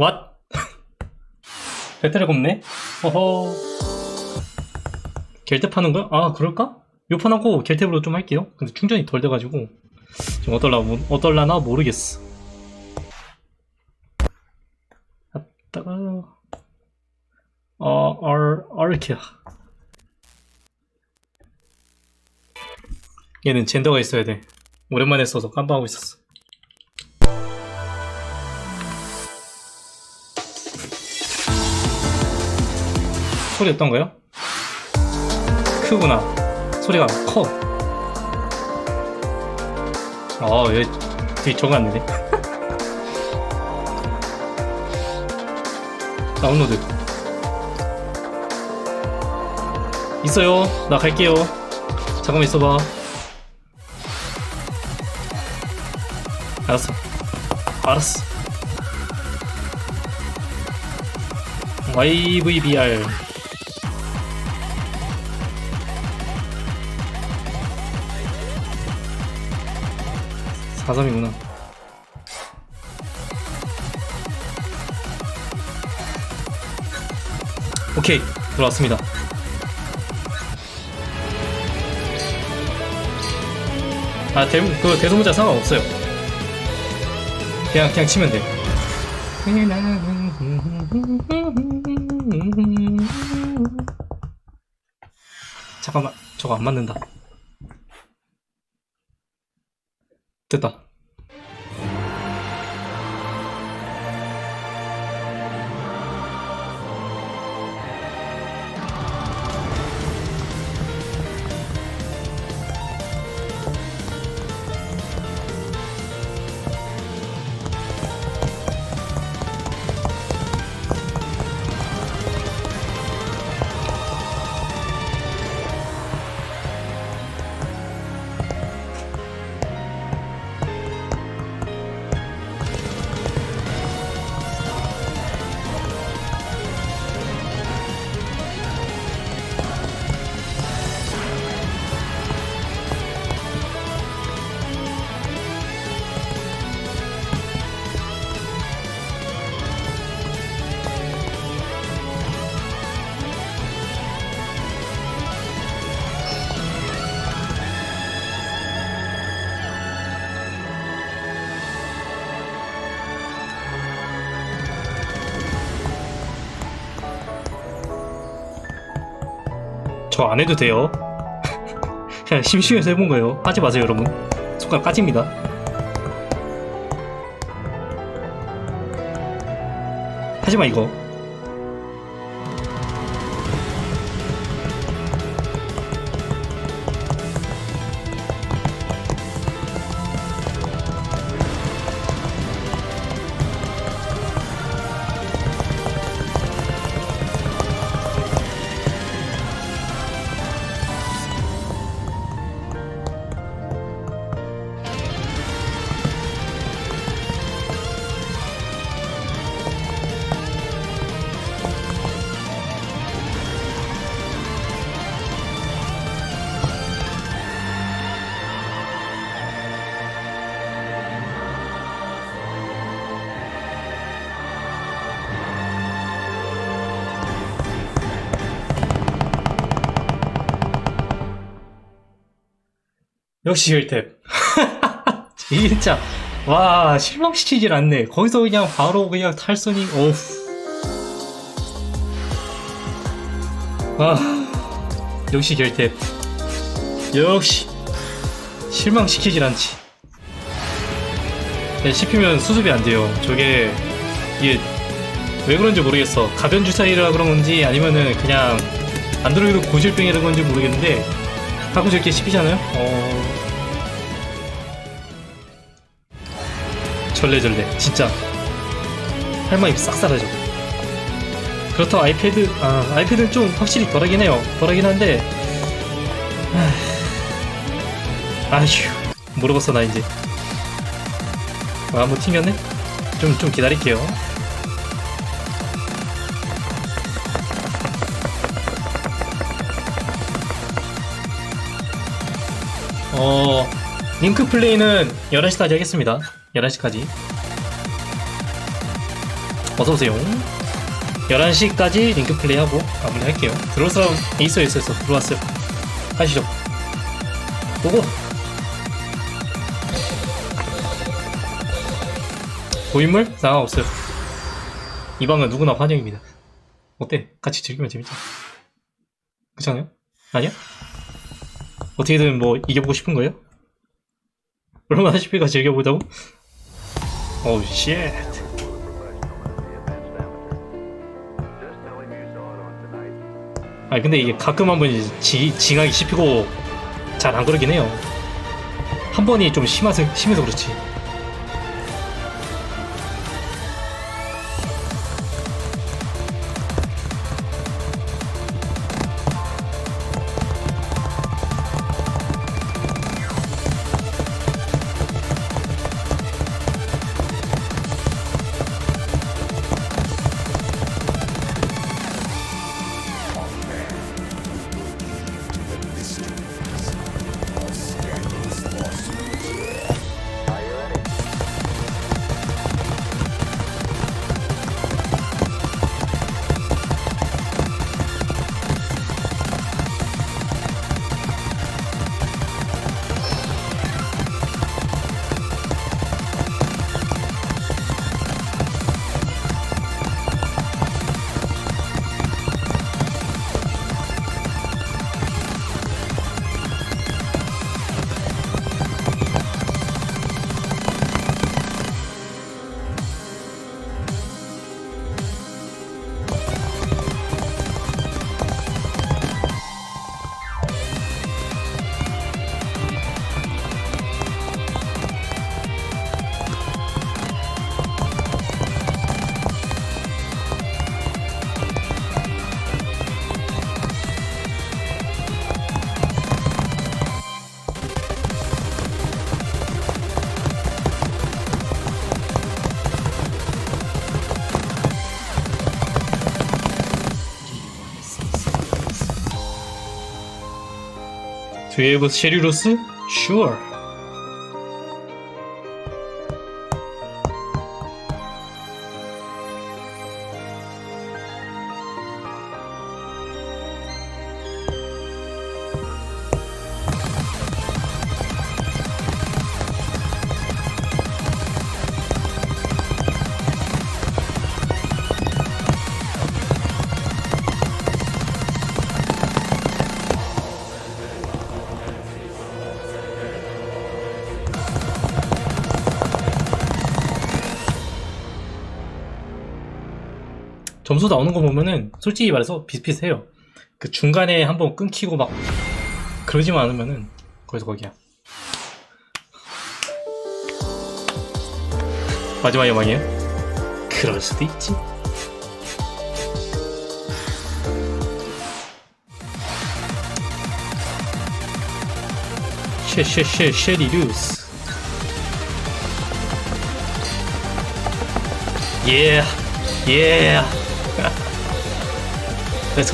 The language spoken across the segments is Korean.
왓? 배터리가 없네? 어허. 결대 파는 거야? 아, 그럴까? 요 판하고 결대로 좀 할게요. 근데 충전이 덜 돼가지고. 지금 어떨라, 모- 어떨라나 모르겠어. 갔다가, 어, 얼, 얼키야. 얘는 젠더가 있어야 돼. 오랜만에 써서 깜빡하고 있었어. 소리 어떤가요? 크구나. 소리가 커. 아, 얘 되게 적었네. 다운로드. 있어요. 나 갈게요. 잠깐만 있어봐. 알았어. 알았어. YVBR. 사점이구나. 오케이 들어왔습니다. 아, 대, 그 대소문자 상관없어요. 그냥, 그냥 치면 돼. 잠깐만, 저거 안 맞는다. 됐다. 저 안 해도 돼요. 그냥 심심해서 해본 거예요. 하지 마세요, 여러분. 손가락 까집니다. 하지 마, 이거. 역시 힐탭. 진짜. 와, 실망시키질 않네. 거기서 그냥 바로 그냥 탈선이, 어우. 아, 역시 결탭. 역시. 실망시키질 않지. 네, 씹히면 수습이 안 돼요. 저게, 이게, 왜 그런지 모르겠어. 가변 주사위라 그런 건지 아니면은 그냥 안드로이드 고질병이라는 건지 모르겠는데, 가끔 저렇게 씹히잖아요? 어. 절레절레, 진짜. 할머니 싹 사라져. 그렇다고 아이패드, 아, 아이패드는 좀 확실히 덜하긴 해요. 덜하긴 한데, 아, 아휴, 모르겠어, 나 이제. 아, 뭐 튕겼네? 좀, 좀 기다릴게요. 어, 링크 플레이는 11시까지 하겠습니다. 11시까지. 어서오세요 11시까지 링크 플레이하고 마무리 할게요 들어올 사람 있어 들어왔어요 하시죠 보고 고인물? 상관없어요 이 방은 누구나 환영입니다 어때? 같이 즐기면 재밌잖아 그렇잖아요? 아니야? 어떻게든 뭐 이겨보고 싶은 거예요? 얼마나 싶을까 즐겨보자고? 어우 쉣 아니 근데 이게 가끔 한번 지, 징하기 씹히고 잘 안 그러긴 해요. 한 번이 좀 심해서, 심해서 그렇지 to be able to schedule those? Sure. 점수 나오는 거 보면은 솔직히 말해서 비슷비슷해요. 그 중간에 한번 끊기고 막 그러지만 않으면은 거기서 거기야. 마지막 여망이에요? 그럴 수도 있지. 쉐쉐쉐 쉐리루스. 예, 예. Let's.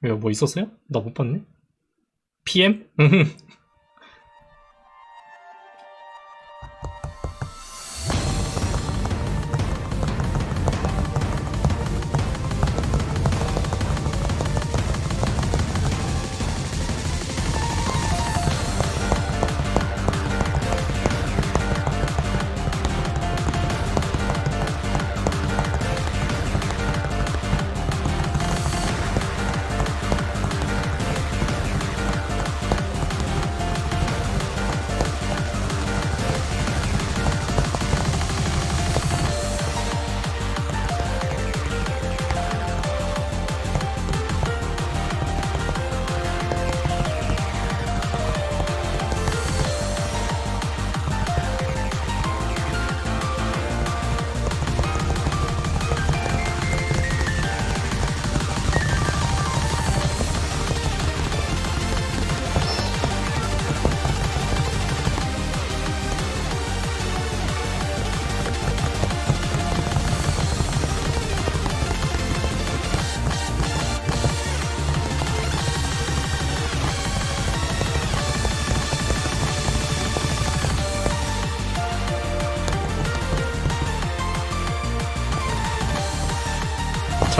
왜요? 뭐 있었어요? 나 못 봤네. PM?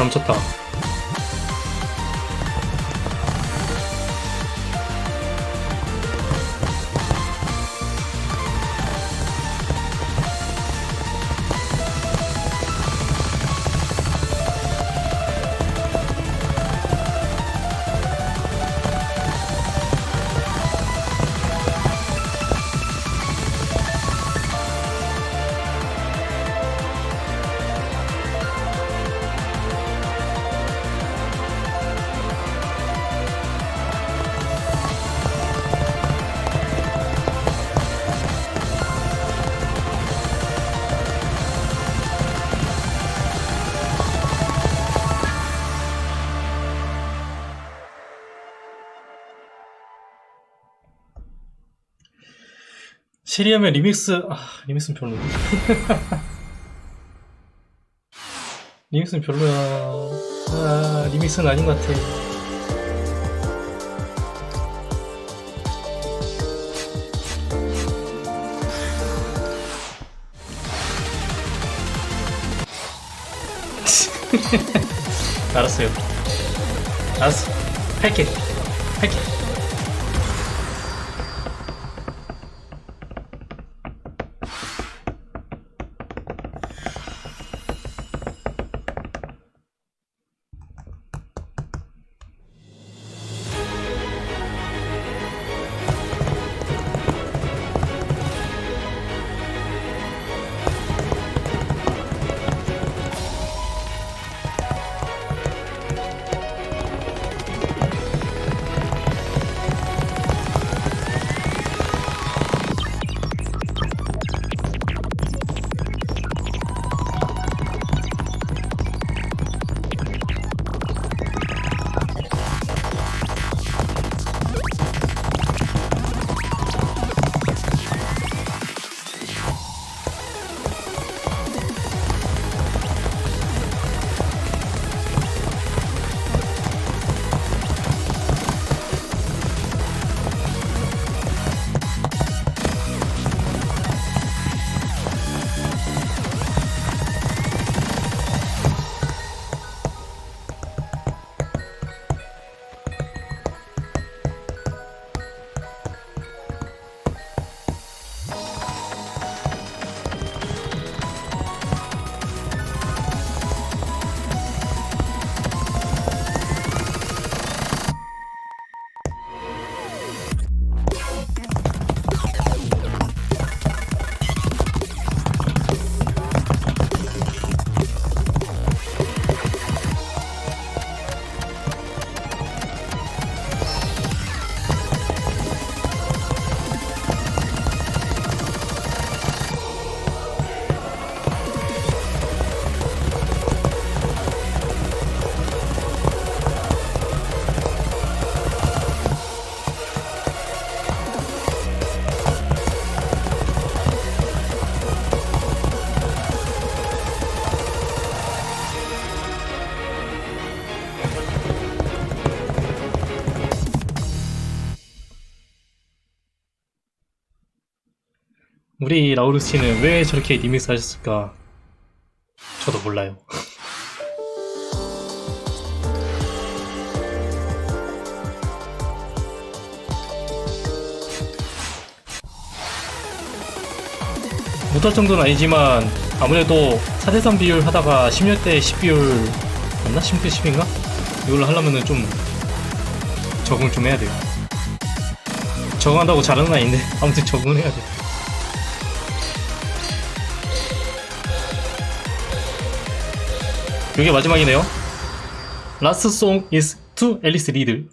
쳤다. 시리하면 리믹스 아 리믹스는 별로. 리믹스는 별로야. 아 리믹스는 아닌 것 같아. 알았어요. 알았어. 할게. 할게. 우리 라우르 씨는 왜 저렇게 리믹스 하셨을까? 저도 몰라요. 못할 정도는 아니지만 아무래도 4대3 비율 하다가 16대 10 비율 맞나? 16대 10인가? 이걸로 하려면은 좀 적응 좀 해야 돼요. 적응한다고 잘하는 건 아닌데 아무튼 적응은 해야 돼. 이게 마지막이네요. Last song is to Alice Reed.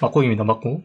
막곡입니다, 막곡.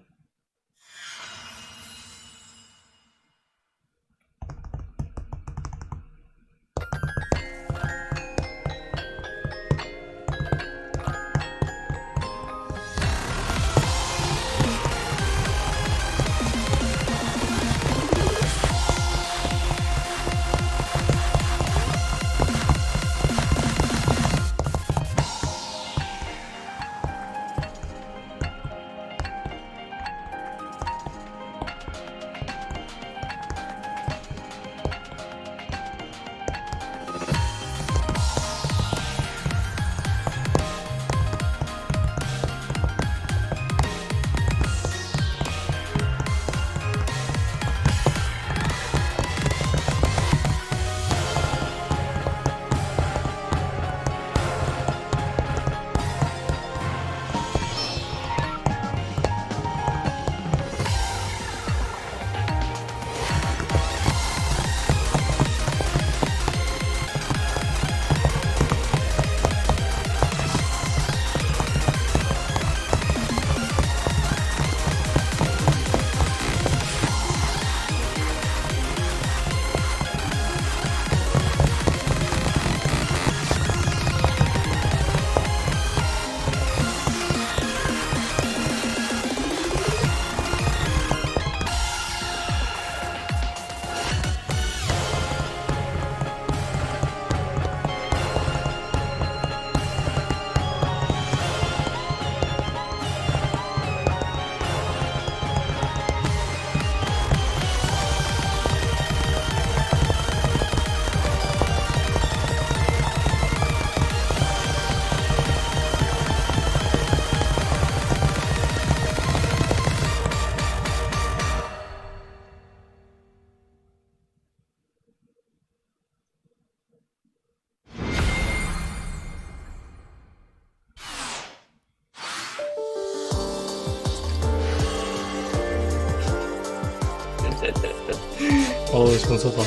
어우 정서봐.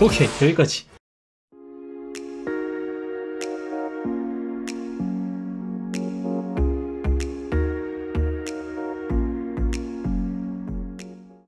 오케이 여기까지